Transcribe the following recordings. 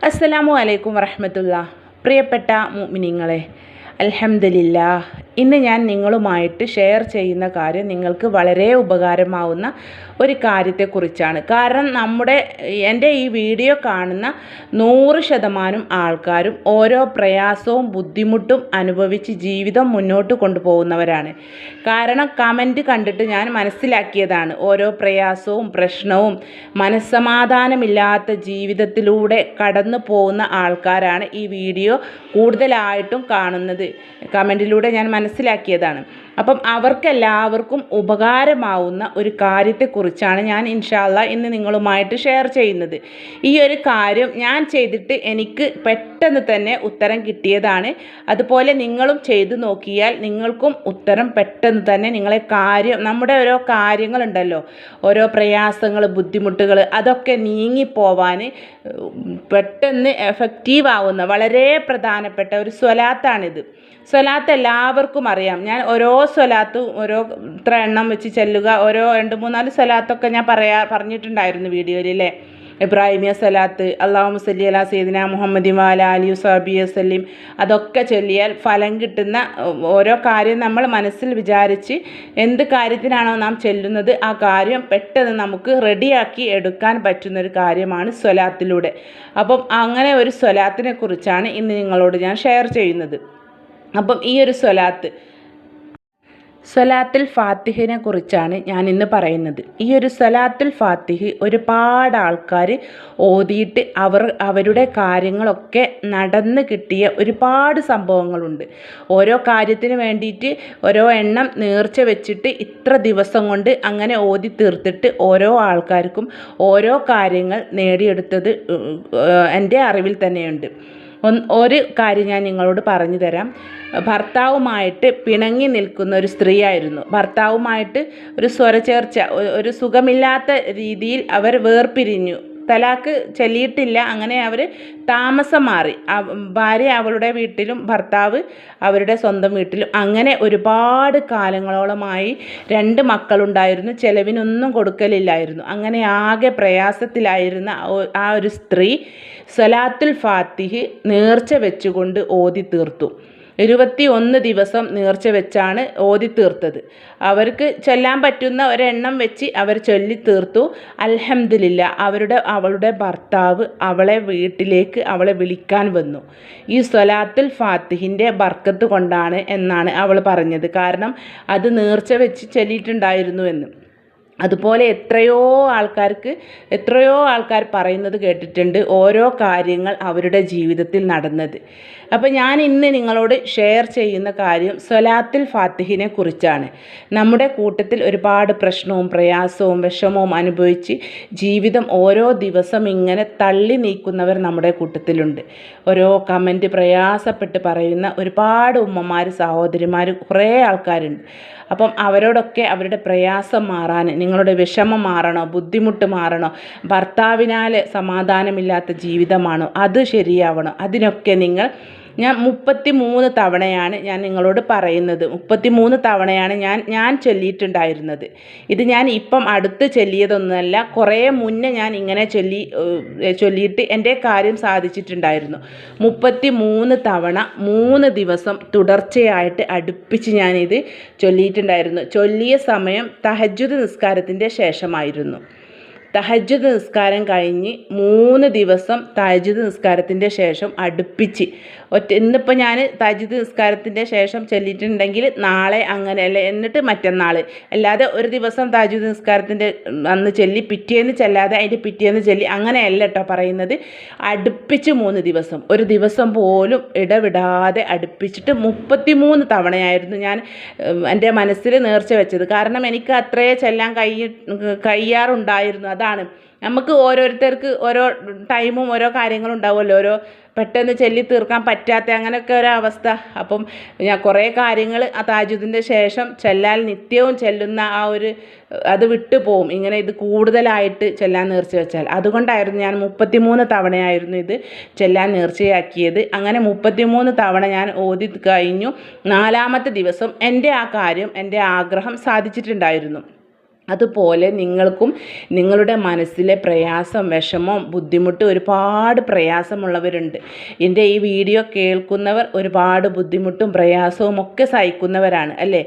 അസ്സലാമു അലൈക്കും വറഹമത്തുള്ള പ്രിയപ്പെട്ട മുഅ്മിനീങ്ങളെ അൽഹംദുലില്ലാ ഇന്ന് ഞാൻ നിങ്ങളുമായിട്ട് ഷെയർ ചെയ്യുന്ന കാര്യം നിങ്ങൾക്ക് വളരെ ഉപകാരമാവുന്ന ഒരു കാര്യത്തെക്കുറിച്ചാണ്. കാരണം നമ്മുടെ എന്റെ ഈ വീഡിയോ കാണുന്ന നൂറ് ശതമാനം ആൾക്കാരും ഓരോ പ്രയാസവും ബുദ്ധിമുട്ടും അനുഭവിച്ച് ജീവിതം മുന്നോട്ട് കൊണ്ടുപോകുന്നവരാണ്. കാരണം കമന്റ് കണ്ടിട്ട് ഞാൻ മനസ്സിലാക്കിയതാണ്. ഓരോ പ്രയാസവും പ്രശ്നവും മനസ്സമാധാനമില്ലാത്ത ജീവിതത്തിലൂടെ കടന്നു പോകുന്ന ആൾക്കാരാണ് ഈ വീഡിയോ കൂടുതലായിട്ടും കാണുന്നത്. കമന്റിലൂടെ ഞാൻ മനസ്സിലാക്കിയതാണ്. അപ്പം അവർക്കെല്ലാവർക്കും ഉപകാരമാവുന്ന ഒരു കാര്യത്തെക്കുറിച്ചാണ് ഞാൻ ഇൻഷാല്ല ഇന്ന് നിങ്ങളുമായിട്ട് ഷെയർ ചെയ്യുന്നത്. ഈ ഒരു കാര്യം ഞാൻ ചെയ്തിട്ട് എനിക്ക് പെട്ടെന്ന് തന്നെ ഉത്തരം കിട്ടിയതാണ്. അതുപോലെ നിങ്ങളും ചെയ്തു നോക്കിയാൽ നിങ്ങൾക്കും ഉത്തരം പെട്ടെന്ന് തന്നെ നിങ്ങളെ കാര്യം നമ്മുടെ ഓരോ കാര്യങ്ങളുണ്ടല്ലോ. ഓരോ പ്രയാസങ്ങൾ ബുദ്ധിമുട്ടുകൾ അതൊക്കെ നീങ്ങിപ്പോവാൻ പെട്ടെന്ന് എഫക്റ്റീവ് ആവുന്ന വളരെ പ്രധാനപ്പെട്ട ഒരു സ്വലാത്താണിത്. സ്വലാത്ത് എല്ലാവർക്കും അറിയാം. ഞാൻ ഓരോ സ്വലാത്തും ഓരോ ഇത്ര എണ്ണം വെച്ച് ചെല്ലുക ഓരോ രണ്ട് മൂന്നാൽ സ്വലാത്തൊക്കെ ഞാൻ പറയാ പറഞ്ഞിട്ടുണ്ടായിരുന്നു വീഡിയോയിൽ അല്ലേ ഇബ്രാഹിമിയ സ്വലാത്ത് അള്ളാഹു മുസലി അല സീദിന മുഹമ്മദി വാല അലി സാബി വസല്ലിം അതൊക്കെ ചൊല്ലിയാൽ ഫലം കിട്ടുന്ന ഓരോ കാര്യം നമ്മൾ മനസ്സിൽ വിചാരിച്ച് എന്ത് കാര്യത്തിനാണോ നാം ചെല്ലുന്നത് ആ കാര്യം പെട്ടെന്ന് നമുക്ക് റെഡിയാക്കി എടുക്കാൻ പറ്റുന്ന ഒരു കാര്യമാണ് സ്വലാത്തിലൂടെ. അപ്പം അങ്ങനെ ഒരു സ്വലാത്തിനെ കുറിച്ചാണ് ഇന്ന് നിങ്ങളോട് ഞാൻ ഷെയർ ചെയ്യുന്നത്. അപ്പം ഈ ഒരു സ്വലാത്ത്. സ്വലാത്തിൽ ഫാത്തിഹിനെ കുറിച്ചാണ് ഞാൻ ഇന്ന് പറയുന്നത്. ഈ ഒരു സ്വലാത്തുൽ ഫാത്തിഹ് ഒരുപാട് ആൾക്കാർ ഓതിയിട്ട് അവർ അവരുടെ കാര്യങ്ങളൊക്കെ നടന്ന് കിട്ടിയ ഒരുപാട് സംഭവങ്ങളുണ്ട്. ഓരോ കാര്യത്തിന് വേണ്ടിയിട്ട് ഓരോ എണ്ണം നേർച്ച വെച്ചിട്ട് ഇത്ര ദിവസം കൊണ്ട് അങ്ങനെ ഓതി തീർത്തിട്ട് ഓരോ ആൾക്കാർക്കും ഓരോ കാര്യങ്ങൾ നേടിയെടുത്തത് എന്റെ അറിവിൽ തന്നെയുണ്ട്. ഒരു കാര്യം ഞാൻ നിങ്ങളോട് പറഞ്ഞു തരാം. ഭർത്താവുമായിട്ട് പിണങ്ങി നിൽക്കുന്ന ഒരു സ്ത്രീയായിരുന്നു. ഭർത്താവുമായിട്ട് ഒരു സ്വരചേർച്ച ഒരു സുഖമില്ലാത്ത രീതിയിൽ അവർ വേർപിരിഞ്ഞു. തലാക്ക് ചൊല്ലിയിട്ടില്ല. അങ്ങനെ അവർ താമസം മാറി. ഭാര്യ അവളുടെ വീട്ടിലും ഭർത്താവ് അവരുടെ സ്വന്തം വീട്ടിലും. അങ്ങനെ ഒരുപാട് കാലങ്ങളോളമായി രണ്ട് മക്കളുണ്ടായിരുന്നു. ചെലവിനൊന്നും കൊടുക്കലില്ലായിരുന്നു. അങ്ങനെ ആകെ പ്രയാസത്തിലായിരുന്ന ആ ഒരു സ്ത്രീ സലാത്തുൽ ഫാത്തിഹ് നേർച്ച വെച്ചുകൊണ്ട് ഓതി തീർത്തു ഇരുപത്തി ഒന്ന് ദിവസം നേർച്ച വെച്ചാണ് ഓതി തീർത്തത്. അവർക്ക് ചൊല്ലാൻ പറ്റുന്ന ഒരെണ്ണം വെച്ച് അവർ ചൊല്ലി തീർത്തു. അൽഹംദുലില്ല അവരുടെ അവളുടെ ഭർത്താവ് അവളെ വീട്ടിലേക്ക് അവളെ വിളിക്കാൻ വന്നു. ഈ സ്വലാത്തുൽ ഫാത്തിഹിന്റെ ബർക്കത്ത് കൊണ്ടാണ് എന്നാണ് അവൾ പറഞ്ഞത്. കാരണം അത് നേർച്ച വെച്ച് ചൊല്ലിയിട്ടുണ്ടായിരുന്നു എന്ന്. അതുപോലെ എത്രയോ ആൾക്കാർക്ക് എത്രയോ ആൾക്കാർ പറയുന്നത് കേട്ടിട്ടുണ്ട് ഓരോ കാര്യങ്ങൾ അവരുടെ ജീവിതത്തിൽ നടന്നത്. അപ്പോൾ ഞാൻ ഇന്ന് നിങ്ങളോട് ഷെയർ ചെയ്യുന്ന കാര്യം സൊലാത്തിൽ ഫാത്തിഹിനെ കുറിച്ചാണ്. നമ്മുടെ കൂട്ടത്തിൽ ഒരുപാട് പ്രശ്നവും പ്രയാസവും വിഷമവും അനുഭവിച്ച് ജീവിതം ഓരോ ദിവസം ഇങ്ങനെ തള്ളി നീക്കുന്നവർ നമ്മുടെ കൂട്ടത്തിലുണ്ട്. ഓരോ കമന്റ് പ്രയാസപ്പെട്ട് പറയുന്ന ഒരുപാട് ഉമ്മമാർ സഹോദരിമാർ കുറേ ആൾക്കാരുണ്ട്. അപ്പം അവരോടൊക്കെ അവരുടെ പ്രയാസം മാറാൻ നിങ്ങളുടെ വിഷമം മാറണോ ബുദ്ധിമുട്ട് മാറണോ ഭർത്താവിനാൽ സമാധാനമില്ലാത്ത ജീവിതമാണോ അത് ശരിയാവണം അതിനൊക്കെ നിങ്ങൾ ഞാൻ മുപ്പത്തി മൂന്ന് തവണയാണ് ഞാൻ നിങ്ങളോട് പറയുന്നത്. മുപ്പത്തി മൂന്ന് തവണയാണ് ഞാൻ ഞാൻ ചൊല്ലിയിട്ടുണ്ടായിരുന്നത്. ഇത് ഞാൻ ഇപ്പം അടുത്ത് ചൊല്ലിയതൊന്നുമല്ല. കുറേ മുന്നേ ഞാൻ ഇങ്ങനെ ചൊല്ലി ചൊല്ലിയിട്ട് എന്റെ കാര്യം സാധിച്ചിട്ടുണ്ടായിരുന്നു. മുപ്പത്തി മൂന്ന് തവണ മൂന്ന് ദിവസം തുടർച്ചയായിട്ട് അടുപ്പിച്ച് ഞാനിത് ചൊല്ലിയിട്ടുണ്ടായിരുന്നു. ചൊല്ലിയ സമയം തഹജുദ് നിസ്കാരത്തിന്റെ ശേഷമായിരുന്നു. തഹജുദ് നിസ്കാരം കഴിഞ്ഞ് മൂന്ന് ദിവസം തഹജുദ് നിസ്കാരത്തിന്റെ ശേഷം അടുപ്പിച്ച് ഒറ്റ ഇന്നിപ്പോൾ ഞാൻ തഹജുദ് നിസ്കാരത്തിന്റെ ശേഷം ചൊല്ലിയിട്ടുണ്ടെങ്കിൽ നാളെ അങ്ങനെ അല്ലേ? എന്നിട്ട് മറ്റന്നാൾ അല്ലാതെ ഒരു ദിവസം തഹജുദ് നിസ്കാരത്തിന്റെ അന്ന് ചൊല്ലി പിറ്റേന്ന് ചെല്ലാതെ അതിന്റെ പിറ്റേന്ന് ചൊല്ലി അങ്ങനെയല്ല കേട്ടോ പറയുന്നത്. അടുപ്പിച്ച് മൂന്ന് ദിവസം. ഒരു ദിവസം പോലും ഇടവിടാതെ അടുപ്പിച്ചിട്ട് മുപ്പത്തി മൂന്ന് തവണയായിരുന്നു ഞാൻ എന്റെ മനസ്സിൽ നേർച്ച വെച്ചത്. കാരണം എനിക്ക് അത്രയേ ചെല്ലാൻ കഴിയ കഴിയാറുണ്ടായിരുന്നു. അതാണ്. നമുക്ക് ഓരോരുത്തർക്ക് ഓരോ ടൈമും ഓരോ കാര്യങ്ങളും ഉണ്ടാവുമല്ലോ. ഓരോ പെട്ടെന്ന് ചൊല്ലി തീർക്കാൻ പറ്റാത്ത അങ്ങനെയൊക്കെ ഒരു അവസ്ഥ. അപ്പം ഞാൻ കുറേ കാര്യങ്ങൾ ആ താജുദിന്റെ ശേഷം ചെല്ലാൽ നിത്യവും ചെല്ലുന്ന ആ ഒരു അത് വിട്ടു പോവും. ഇങ്ങനെ ഇത് കൂടുതലായിട്ട് ചെല്ലാൻ നേർച്ച വെച്ചാൽ. അതുകൊണ്ടായിരുന്നു ഞാൻ മുപ്പത്തിമൂന്ന് തവണയായിരുന്നു ഇത് ചെല്ലാൻ നേർച്ചയാക്കിയത്. അങ്ങനെ മുപ്പത്തിമൂന്ന് തവണ ഞാൻ ഓതി കഴിഞ്ഞു. നാലാമത്തെ ദിവസം എന്റെ ആ കാര്യം എന്റെ ആഗ്രഹം സാധിച്ചിട്ടുണ്ടായിരുന്നു. അതുപോലെ നിങ്ങൾക്കും നിങ്ങളുടെ മനസ്സിലെ പ്രയാസം വിഷമം ബുദ്ധിമുട്ട് ഒരുപാട് പ്രയാസമുള്ളവരുണ്ട്. എന്റെ ഈ വീഡിയോ കേൾക്കുന്നവർ ഒരുപാട് ബുദ്ധിമുട്ടും പ്രയാസവും ഒക്കെ സഹിക്കുന്നവരാണ് അല്ലേ?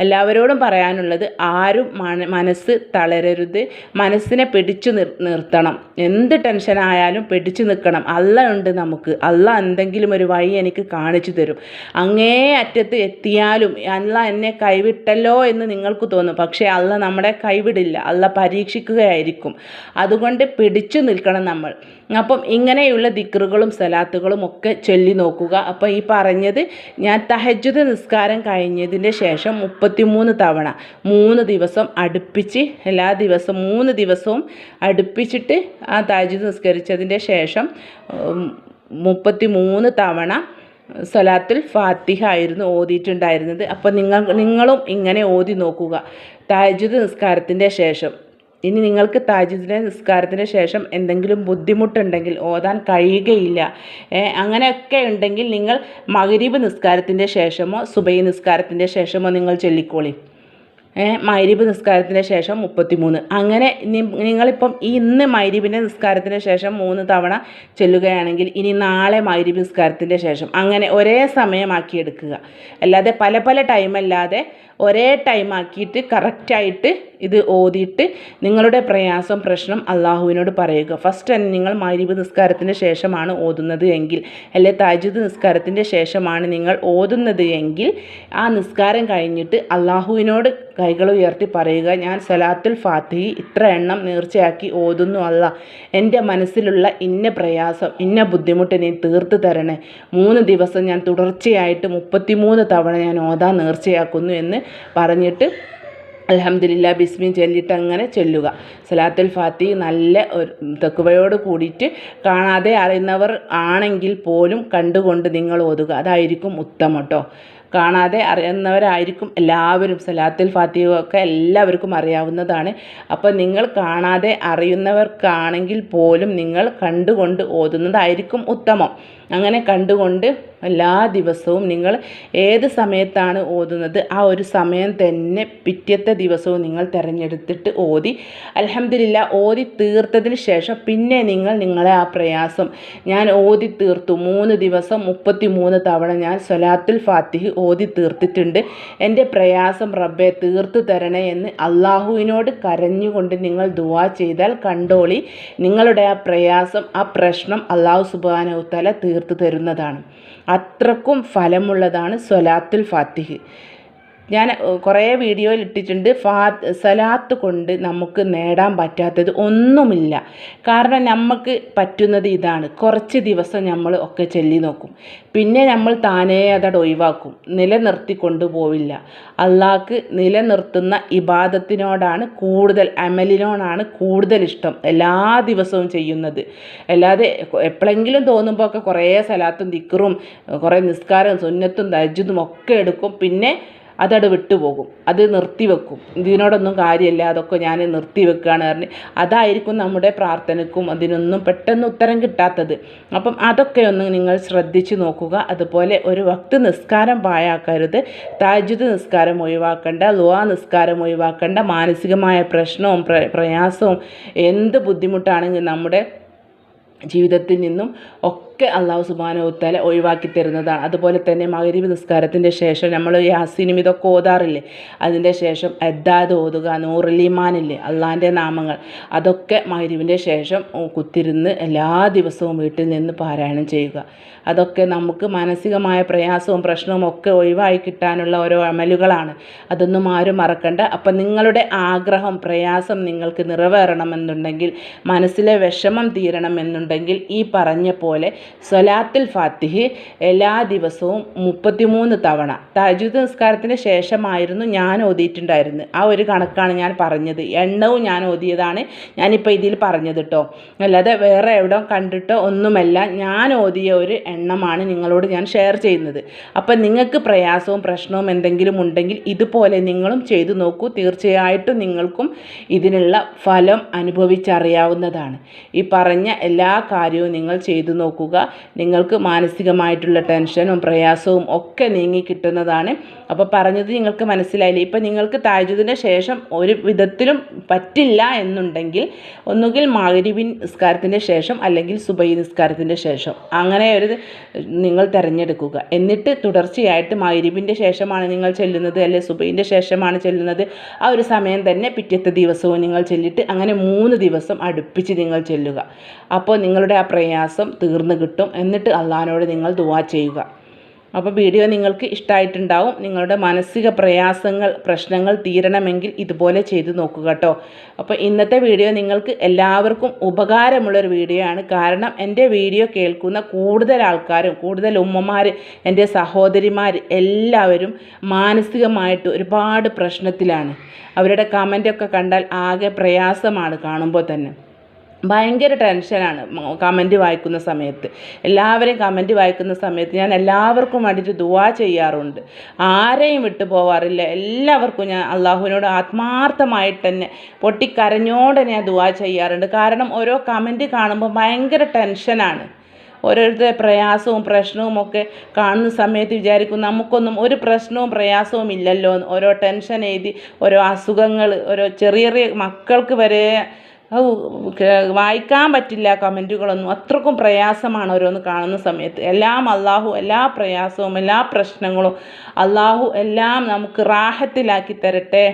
എല്ലാവരോടും പറയാനുള്ളത് ആരും മന മനസ്സ് തളരരുത്. മനസ്സിനെ പിടിച്ചു നിർ നിർത്തണം. എന്ത് ടെൻഷനായാലും പിടിച്ചു നിൽക്കണം. അല്ല ഉണ്ട് നമുക്ക്. അല്ല എന്തെങ്കിലും ഒരു വഴി എനിക്ക് കാണിച്ചു തരും. അങ്ങേ അറ്റത്ത് എത്തിയാലും അല്ല എന്നെ കൈവിട്ടല്ലോ എന്ന് നിങ്ങൾക്ക് തോന്നും. പക്ഷേ അല്ല നമ്മുടെ കൈവിടില്ല. അല്ല പരീക്ഷിക്കുകയായിരിക്കും. അതുകൊണ്ട് പിടിച്ചു നിൽക്കണം നമ്മൾ. അപ്പം ഇങ്ങനെയുള്ള ദിക്റുകളും സലാത്തുകളും ഒക്കെ ചൊല്ലി നോക്കുക. അപ്പോൾ ഈ പറഞ്ഞത് ഞാൻ തഹജ്ജുദ് നിസ്കാരം കഴിഞ്ഞതിന്റെ ശേഷം മുപ്പത്തിമൂന്ന് തവണ. മൂന്ന് ദിവസം അടുപ്പിച്ച് എല്ലാ ദിവസവും മൂന്ന് ദിവസവും അടുപ്പിച്ചിട്ട് ആ തഹജ്ജുദ് നിസ്കരിച്ചതിന്റെ ശേഷം മുപ്പത്തി മൂന്ന് തവണ സ്വലാത്തിൽ ഫാത്തിഹ ആയിരുന്നു ഓതിയിട്ടുണ്ടായിരുന്നത്. അപ്പോൾ നിങ്ങൾ നിങ്ങളും ഇങ്ങനെ ഓതി നോക്കുക. താജുദ് നിസ്കാരത്തിന്റെ ശേഷം. ഇനി നിങ്ങൾക്ക് താജുദിന്റെ നിസ്കാരത്തിന് ശേഷം എന്തെങ്കിലും ബുദ്ധിമുട്ടുണ്ടെങ്കിൽ ഓതാൻ കഴിയുകയില്ല. അങ്ങനെയൊക്കെ ഉണ്ടെങ്കിൽ നിങ്ങൾ മകരീബ് നിസ്കാരത്തിന്റെ ശേഷമോ സുബൈ നിസ്കാരത്തിന്റെ ശേഷമോ നിങ്ങൾ ചൊല്ലിക്കോളി. മൈരീബ് നിസ്കാരത്തിന് ശേഷം മുപ്പത്തിമൂന്ന്. അങ്ങനെ നിങ്ങളിപ്പം ഇന്ന് മൈരീബിന്റെ നിസ്കാരത്തിന് ശേഷം മൂന്ന് തവണ ചെല്ലുകയാണെങ്കിൽ ഇനി നാളെ മൈരീബ് നിസ്കാരത്തിന്റെ ശേഷം. അങ്ങനെ ഒരേ സമയമാക്കി എടുക്കുക അല്ലാതെ പല പല ടൈമല്ലാതെ ഒരേ ടൈമാക്കിയിട്ട് കറക്റ്റായിട്ട് ഇത് ഓതിയിട്ട് നിങ്ങളുടെ പ്രയാസം പ്രശ്നം അള്ളാഹുവിനോട് പറയുക. ഫസ്റ്റ് തന്നെ നിങ്ങൾ മൈരീബ് നിസ്കാരത്തിന് ശേഷമാണ് ഓതുന്നത് എങ്കിൽ അല്ലെ താജുദ് നിസ്കാരത്തിന്റെ ശേഷമാണ് നിങ്ങൾ ഓതുന്നത് എങ്കിൽ ആ നിസ്കാരം കഴിഞ്ഞിട്ട് അള്ളാഹുവിനോട് കൈകൾ ഉയർത്തി പറയുക ഞാൻ സലാത്തുൽ ഫാത്തിഹി ഇത്ര എണ്ണം നേർച്ചയാക്കി ഓതുന്നു അല്ല എന്റെ മനസ്സിലുള്ള ഇന്ന പ്രയാസം ഇന്ന ബുദ്ധിമുട്ട് നീ തീർത്ത് തരണേ. മൂന്ന് ദിവസം ഞാൻ തുടർച്ചയായിട്ട് മുപ്പത്തിമൂന്ന് തവണ ഞാൻ ഓതാൻ നേർച്ചയാക്കുന്നു എന്ന് പറഞ്ഞിട്ട് അലഹമ്മദില്ല ബിസ്മി ചൊല്ലിയിട്ട് അങ്ങനെ ചൊല്ലുക. സലാത്തുൽ ഫാത്തി നല്ല ഒരു തെക്കുവയോട് കൂടിയിട്ട് കാണാതെ അറിയുന്നവർ ആണെങ്കിൽ പോലും കണ്ടുകൊണ്ട് നിങ്ങൾ ഓതുക. അതായിരിക്കും ഉത്തമം കേട്ടോ കാണാതെ അറിയുന്നവരായിരിക്കും എല്ലാവരും. സലാത്തുൽ ഫാത്തിയൊക്കെ എല്ലാവർക്കും അറിയാവുന്നതാണ്. അപ്പോൾ നിങ്ങൾ കാണാതെ അറിയുന്നവർക്കാണെങ്കിൽ പോലും നിങ്ങൾ കണ്ടുകൊണ്ട് ഓതുന്നതായിരിക്കും ഉത്തമം. അങ്ങനെ കണ്ടുകൊണ്ട് എല്ലാ ദിവസവും നിങ്ങൾ ഏത് സമയത്താണ് ഓതുന്നത്? ആ ഒരു സമയം തന്നെ പിറ്റത്തെ ദിവസവും നിങ്ങൾ തിരഞ്ഞെടുത്തിട്ട് ഓതി. അലഹമില്ല ഓതി തീർത്തതിന് ശേഷം പിന്നെ നിങ്ങൾ നിങ്ങളെ ആ പ്രയാസം. ഞാൻ ഓതി തീർത്തു. മൂന്ന് ദിവസം മുപ്പത്തി മൂന്ന് തവണ ഞാൻ സൊലാത്തുൽ ഫാത്തിഹ് ഓതി തീർത്തിട്ടുണ്ട്. എന്റെ പ്രയാസം റബ്ബെ തീർത്തു തരണേ എന്ന് അള്ളാഹുവിനോട് കരഞ്ഞുകൊണ്ട് നിങ്ങൾ ദുവാ ചെയ്താൽ കണ്ടോളി. നിങ്ങളുടെ ആ പ്രയാസം ആ പ്രശ്നം അള്ളാഹു സുബാനവുത്തല തീർത്തു തരുന്നതാണ്. അത്രക്കും ഫലമുള്ളതാണ് സ്വലാത്തുൽ ഫാത്തിഹ്. ഞാൻ കുറേ വീഡിയോയിൽ ഇട്ടിട്ടുണ്ട്. ഫാ സലാത്ത് കൊണ്ട് നമുക്ക് നേടാൻ പറ്റാത്തത് ഒന്നുമില്ല. കാരണം നമുക്ക് പറ്റുന്നത് ഇതാണ്. കുറച്ച് ദിവസം നമ്മൾ ഒക്കെ ചൊല്ലി നോക്കും. പിന്നെ നമ്മൾ താനേ അതട് ഒഴിവാക്കും. നിലനിർത്തി കൊണ്ടുപോവില്ല അള്ളാഹ്ക്ക് നിലനിർത്തുന്ന ഇബാദത്തിനോടാണ് കൂടുതൽ അമലിനോടാണ് കൂടുതൽ ഇഷ്ടം. എല്ലാ ദിവസവും ചെയ്യുന്നത്. അല്ലാതെ എപ്പോഴെങ്കിലും തോന്നുമ്പോൾ ഒക്കെ കുറേ സലാത്തും ദിക്കറും കുറേ നിസ്കാരവും സുന്നത്തും തജ്ജുദും ഒക്കെ എടുക്കും. പിന്നെ അതവിടെ വിട്ടുപോകും. അത് നിർത്തിവെക്കും. ഇതിനോടൊന്നും കാര്യമില്ല. അതൊക്കെ ഞാൻ നിർത്തിവെക്കുകയാണ് പറഞ്ഞ് അതായിരിക്കും നമ്മുടെ പ്രാർത്ഥനയ്ക്കും അതിനൊന്നും പെട്ടെന്ന് ഉത്തരം കിട്ടാത്തത്. അപ്പം അതൊക്കെ ഒന്ന് നിങ്ങൾ ശ്രദ്ധിച്ച് നോക്കുക. അതുപോലെ ഒരു വക്ത് നിസ്കാരം പായാക്കരുത് താജുദ് നിസ്കാരം ഒഴിവാക്കേണ്ട. ലുവാ നിസ്കാരം ഒഴിവാക്കേണ്ട. മാനസികമായ പ്രശ്നവും പ്രയാസവും എന്ത് ബുദ്ധിമുട്ടാണെങ്കിൽ നമ്മുടെ ജീവിതത്തിൽ നിന്നും ഒക്കെ അള്ളാഹു സുബാനവുത്താല ഒഴിവാക്കി തരുന്നതാണ്. അതുപോലെ തന്നെ മകരീബ് നിസ്കാരത്തിന്റെ ശേഷം നമ്മൾ യാസിനും ഇതൊക്കെ ഓതാറില്ലേ? അതിന്റെ ശേഷം എദ്ദാദ് ഓതുക നൂറലിമാനില്ലേ അള്ളാഹിന്റെ നാമങ്ങൾ. അതൊക്കെ മകരീബിന്റെ ശേഷം കുത്തിരുന്ന് എല്ലാ ദിവസവും വീട്ടിൽ നിന്ന് പാരായണം ചെയ്യുക. അതൊക്കെ നമുക്ക് മാനസികമായ പ്രയാസവും പ്രശ്നവും ഒക്കെ ഒഴിവായി കിട്ടാനുള്ള ഓരോ അമലുകളാണ്. അതൊന്നും ആരും മറക്കണ്ട. അപ്പം നിങ്ങളുടെ ആഗ്രഹം പ്രയാസം നിങ്ങൾക്ക് നിറവേറണമെന്നുണ്ടെങ്കിൽ മനസ്സിലെ വിഷമം തീരണമെന്നുണ്ടെങ്കിൽ ഈ പറഞ്ഞ പോലെ സൊലാത്തുൽ ഫാത്തിഹ് എല്ലാ ദിവസവും മുപ്പത്തിമൂന്ന് തവണ. തജുദ് നിസ്കാരത്തിന് ശേഷമായിരുന്നു ഞാൻ ഓതിയിട്ടുണ്ടായിരുന്നത്. ആ ഒരു കണക്കാണ് ഞാൻ പറഞ്ഞത്. എണ്ണവും ഞാൻ ഓതിയതാണ് ഞാനിപ്പോൾ ഇതിൽ പറഞ്ഞത് കേട്ടോ. അല്ലാതെ വേറെ എവിടെ കണ്ടിട്ടോ ഒന്നുമല്ല. ഞാൻ ഓതിയ ഒരു എണ്ണമാണ് നിങ്ങളോട് ഞാൻ ഷെയർ ചെയ്യുന്നത്. അപ്പം നിങ്ങൾക്ക് പ്രയാസവും പ്രശ്നവും എന്തെങ്കിലും ഉണ്ടെങ്കിൽ ഇതുപോലെ നിങ്ങളും ചെയ്തു നോക്കൂ. തീർച്ചയായിട്ടും നിങ്ങൾക്കും ഇതിനുള്ള ഫലം അനുഭവിച്ചറിയാവുന്നതാണ്. ഈ പറഞ്ഞ എല്ലാ കാര്യവും നിങ്ങൾ ചെയ്തു നോക്കുക. നോക്കുക നിങ്ങൾക്ക് മാനസികമായിട്ടുള്ള ടെൻഷനും പ്രയാസവും ഒക്കെ നീങ്ങി കിട്ടുന്നതാണ്. അപ്പോൾ പറഞ്ഞത് നിങ്ങൾക്ക് മനസ്സിലായില്ല? ഇപ്പം നിങ്ങൾക്ക് താജുദിന് ശേഷം ഒരു വിധത്തിലും പറ്റില്ല എന്നുണ്ടെങ്കിൽ ഒന്നുകിൽ മഗ്‌രിബിൻ നിസ്കാരത്തിന്റെ ശേഷം അല്ലെങ്കിൽ സുബൈ നിസ്കാരത്തിന്റെ ശേഷം. അങ്ങനെ ഒരു നിങ്ങൾ തിരഞ്ഞെടുക്കുക. എന്നിട്ട് തുടർച്ചയായിട്ട് മഗ്‌രിബിന്റെ ശേഷമാണ് നിങ്ങൾ ചെല്ലുന്നത് അല്ലെ സുബൈന്റെ ശേഷമാണ് ചെല്ലുന്നത്. ആ ഒരു സമയം തന്നെ പിറ്റത്തെ ദിവസവും നിങ്ങൾ ചെല്ലിട്ട് അങ്ങനെ മൂന്ന് ദിവസം അടുപ്പിച്ച് നിങ്ങൾ ചെല്ലുക. അപ്പോൾ നിങ്ങളുടെ ആ പ്രയാസം തീർന്നു കിട്ടും എന്നിട്ട് അള്ളഹാനോട് നിങ്ങൾ ദുവാ ചെയ്യുക. അപ്പോൾ വീഡിയോ നിങ്ങൾക്ക് ഇഷ്ടമായിട്ടുണ്ടാവും നിങ്ങളുടെ മാനസിക പ്രയാസങ്ങൾ പ്രശ്നങ്ങൾ തീരണമെങ്കിൽ ഇതുപോലെ ചെയ്തു നോക്കുക കേട്ടോ. അപ്പോൾ ഇന്നത്തെ വീഡിയോ നിങ്ങൾക്ക് എല്ലാവർക്കും ഉപകാരമുള്ളൊരു വീഡിയോ ആണ്. കാരണം എന്റെ വീഡിയോ കേൾക്കുന്ന കൂടുതൽ ആൾക്കാരും കൂടുതൽ ഉമ്മമാർ എന്റെ സഹോദരിമാർ എല്ലാവരും മാനസികമായിട്ട് ഒരുപാട് പ്രശ്നത്തിലാണ്. അവരുടെ കമന്റൊക്കെ കണ്ടാൽ ആകെ പ്രയാസമാണ് കാണുമ്പോൾ തന്നെ. ഭയങ്കര ടെൻഷനാണ് കമന്റ് വായിക്കുന്ന സമയത്ത്. എല്ലാവരെയും കമന്റ് വായിക്കുന്ന സമയത്ത് ഞാൻ എല്ലാവർക്കും വേണ്ടിയിട്ട് ദുവാ ചെയ്യാറുണ്ട്. ആരെയും വിട്ടു പോവാറില്ല. എല്ലാവർക്കും ഞാൻ അള്ളാഹുവിനോട് ആത്മാർത്ഥമായിട്ട് തന്നെ പൊട്ടിക്കരഞ്ഞോടെ ഞാൻ ദുവാ ചെയ്യാറുണ്ട്. കാരണം ഓരോ കമന്റ് കാണുമ്പോൾ ഭയങ്കര ടെൻഷനാണ്. ഓരോരുത്തരുടെ പ്രയാസവും പ്രശ്നവും ഒക്കെ കാണുന്ന സമയത്ത് വിചാരിക്കും നമുക്കൊന്നും ഒരു പ്രശ്നവും പ്രയാസവും ഇല്ലല്ലോ ഓരോ ടെൻഷൻ എഴുതി ഓരോ അസുഖങ്ങൾ ഓരോ ചെറിയ ചെറിയ മക്കൾക്ക് വരെ വായിക്കാൻ പറ്റില്ല കമന്റുകളൊന്നും. അത്രക്കും പ്രയാസമാണ് ഓരോന്ന് കാണുന്ന സമയത്ത്. എല്ലാം അള്ളാഹു എല്ലാ പ്രയാസവും എല്ലാ പ്രശ്നങ്ങളും അള്ളാഹു എല്ലാം നമുക്ക് റാഹത്തിലാക്കി തരട്ടെ.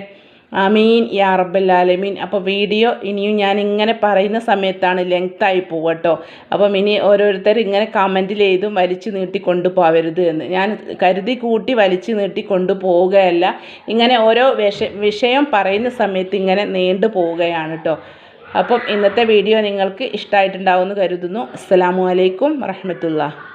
അമീൻ യാ റബ്ബല്ലാലമീൻ. അപ്പോൾ വീഡിയോ ഇനിയും ഞാൻ ഇങ്ങനെ പറയുന്ന സമയത്താണ് ലെങ്ത്തായി പോവട്ടോ. അപ്പം ഇനി ഓരോരുത്തർ ഇങ്ങനെ കമന്റിൽ എഴുതും വലിച്ചു നീട്ടി കൊണ്ടുപോകരുത് എന്ന്. ഞാൻ കരുതി കൂട്ടി വലിച്ചു നീട്ടി കൊണ്ടുപോവുകയല്ല. ഇങ്ങനെ ഓരോ വിഷ വിഷയം പറയുന്ന സമയത്ത് ഇങ്ങനെ നീണ്ടു പോവുകയാണ് കേട്ടോ അപ്പം ഇന്നത്തെ വീഡിയോ നിങ്ങൾക്ക് ഇഷ്ടമായിട്ടുണ്ടാവുമെന്ന് കരുതുന്നു. അസ്സലാമു അലൈക്കും വറഹമത്തുള്ള